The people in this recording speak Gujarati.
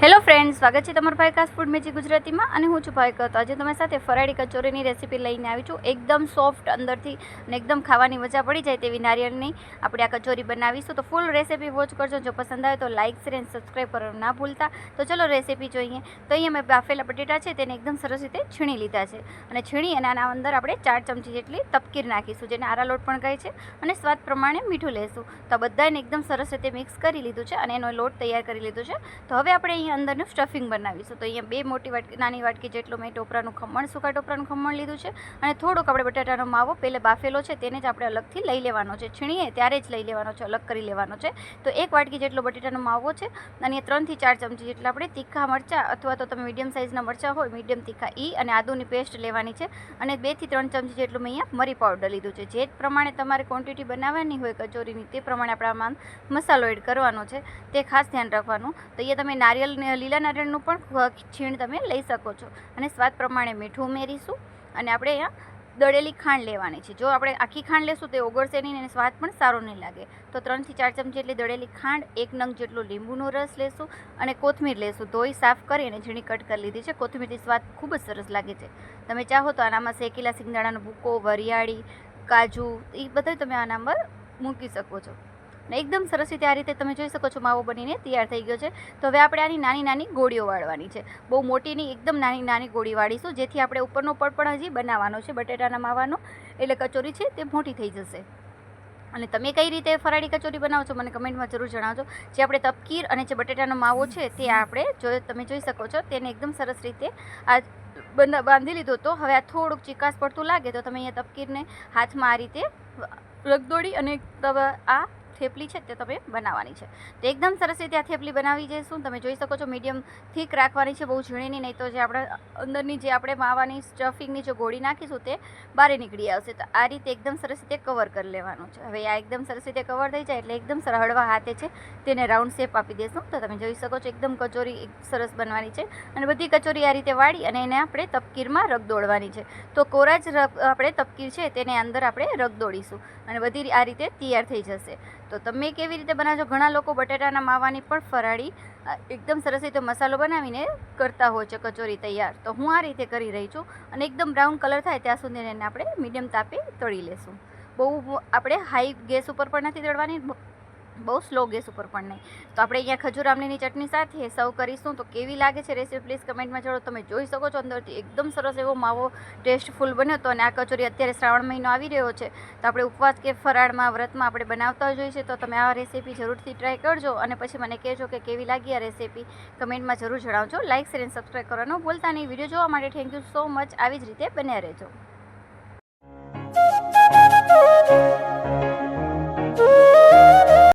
હેલો ફ્રેન્ડ સ્વાગત છે તમારું ભાઈ કાસ ફૂડ મેજી ગુજરાતીમાં અને હું છું ભાઈ તો આજે તમારી સાથે ફરાળી કચોરીની રેસીપી લઈને આવી છું. એકદમ સોફ્ટ અંદરથી અને એકદમ ખાવાની મજા પડી જાય તેવી નારિયેળની. આપણે આ કચોરી બનાવીશું. તો ફૂલ રેસીપી વોચ કરજો. જો પસંદ આવે તો લાઇક શેર એન્ડ સબસ્ક્રાઈબ કરવાનું ના ભૂલતા. તો ચલો રેસીપી જોઈએ. તો અહીંયા મેં બાફેલા બટેટા છે તેને એકદમ સરસ રીતે છીણી લીધા છે. અને છીણી અને આના અંદર આપણે ચાર ચમચી જેટલી તપકીર નાખીશું, જેને આરા લોટ પણ કહે છે. અને સ્વાદ પ્રમાણે મીઠું લેશું. તો બધાને એકદમ સરસ રીતે મિક્સ કરી લીધું છે અને એનો લોટ તૈયાર કરી લીધો છે. તો હવે આપણે અહીંયા અંદરનું સ્ટફિંગ બનાવીશું. તો અહીંયા બે મોટી વાટકી, નાની વાટકી જેટલું મેં ટોપરાનું ખમણ, સૂકા ટોપરાનું ખમણ લીધું છે. અને થોડોક આપણે બટાટાનો માવો પહેલે બાફેલો છે, તેને જ આપણે અલગથી લઈ લેવાનો છે. છીણીએ, ત્યારે જ લઈ લેવાનો છે, અલગ કરી લેવાનો છે. તો એક વાટકી જેટલો બટાટાનો માવો છે, અને ત્રણથી ચાર ચમચી જેટલા આપણે તીખા મરચાં, અથવા તો તમે મીડિયમ સાઇઝના મરચાં હોય, મીડિયમ તીખા ઈ અને આદુની પેસ્ટ લેવાની છે. અને બેથી ત્રણ ચમચી જેટલું મેં અહીંયા મરી પાવડર લીધું છે. જે પ્રમાણે તમારે ક્વોન્ટિટી બનાવવાની હોય, કચોરીની, તે પ્રમાણે આપણા આમાં મસાલો એડ કરવાનો છે. તે ખાસ ધ્યાન રાખવાનું. તો અહીંયા તમે નારિયેલ લીલા નારિયેળનું પણ છીણ તમે લઈ શકો છો. અને સ્વાદ પ્રમાણે મીઠું ઉમેરીશું. અને આપણે અહીંયા દળેલી ખાંડ લેવાની છે. જો આપણે આખી ખાંડ લેશું તો ઓગળશે નહીં અને સ્વાદ પણ સારો નહીં લાગે. તો ત્રણથી ચાર ચમચી જેટલી દળેલી ખાંડ, એક નંગ જેટલો લીંબુનો રસ લેશું અને કોથમીર લેશું. ધોઈ સાફ કરી અને ઝીણી કટ કરી લીધી છે. કોથમીરથી સ્વાદ ખૂબ જ સરસ લાગે છે. તમે ચાહો તો આનામાં શેકેલા સિંગદાણાનો ભૂકો, વરિયાળી, કાજુ એ બધા તમે આના પર મૂકી શકો છો. ને એકદમ સરસ રીતે આ રીતે તમે જોઈ શકો છો માવો બનીને તૈયાર થઈ ગયો છે. તો હવે આપણે આની નાની નાની ગોળીઓ વાળવાની છે. બહુ મોટીની, એકદમ નાની નાની ગોળી વાળીશું, જેથી આપણે ઉપરનો પડ પણ હજી બનાવવાનો છે, બટેટાના માવાનો. એટલે કચોરી છે તે મોટી થઈ જશે. અને તમે કઈ રીતે ફરાળી કચોરી બનાવો છો મને કમેન્ટમાં જરૂર જણાવજો. જે આપણે તપકીર અને જે બટેટાનો માવો છે તે આપણે જો તમે જોઈ શકો છો તેને એકદમ સરસ રીતે આ બંધ, બાંધી લીધો તો હવે આ થોડુંક ચિકાસ પડતું લાગે તો તમે અહીંયા તપકીરને હાથમાં આ રીતે રગદોડી અને આ થેપલી છે તે તમે બનાવવાની છે. તો એકદમ સરસ રીતે આ થેપલી બનાવી જઈશું. તમે જોઈ શકો છો મીડિયમ થીક રાખવાની છે, બહુ ઝીણીની નહીં તો જે આપણે અંદરની જે આપણે માવાની સ્ટફિંગની જે ગોળી નાખીશું તે બહાર નીકળી આવશે. તો આ રીતે એકદમ સરસ રીતે કવર કરી લેવાનું છે. હવે આ એકદમ સરસ રીતે કવર થઈ જાય એટલે એકદમ સર હળવા હાથે છે તેને રાઉન્ડ શેપ આપી દેશું. તો તમે જોઈ શકો છો એકદમ કચોરી સરસ બનવાની છે અને બધી કચોરી આ રીતે વાળી અને એને આપણે તપકીરમાં રગ દોડવાની છે. તો કોરા જ આપણે તપકીર છે તેને અંદર આપણે રગ દોડીશું અને બધી આ રીતે તૈયાર થઈ જશે. તો તમે કેવી રીતે બનાવજો? ઘણા લોકો બટેટાના માવાની પણ ફરાળી એકદમ સરસ રીતે મસાલો બનાવીને કરતા હોય છે કચોરી તૈયાર. તો હું આ રીતે કરી રહી છું અને એકદમ બ્રાઉન કલર થાય ત્યાં સુધી એને આપણે મીડિયમ તાપે તળી લેશું. બહુ આપણે હાઈ ગેસ ઉપર પણ નથી તળવાની બહુ સ્લો ગેસ ઉપર પણ નહીં. તો આપણે અહીંયા ખજૂર આમલીની ચટણી સાથે સર્વ કરીશું. તો કેવી લાગે છે રેસીપી પ્લીઝ કમેન્ટમાં જણાવો. તમે જોઈ શકો છો અંદરથી એકદમ સરસ એવો માવો ટેસ્ટફુલ બન્યો હતો અને આ કચોરી અત્યારે શ્રાવણ મહિનો આવી રહ્યો છે. તો આપણે ઉપવાસ કે ફરાળમાં, વ્રતમાં આપણે બનાવતા જોઈએ છે તો તમે આ રેસીપી જરૂરથી ટ્રાય કરજો અને પછી મને કહેજો કે કેવી લાગી આ રેસીપી કમેન્ટમાં જરૂર જણાવજો. લાઇક શેર અને સબસ્ક્રાઈબ કરવાનું ભૂલતા નહીં. વીડિયો જોવા માટે થેન્ક યુ સો મચ આવી જ રીતે બન્યા રહેજો.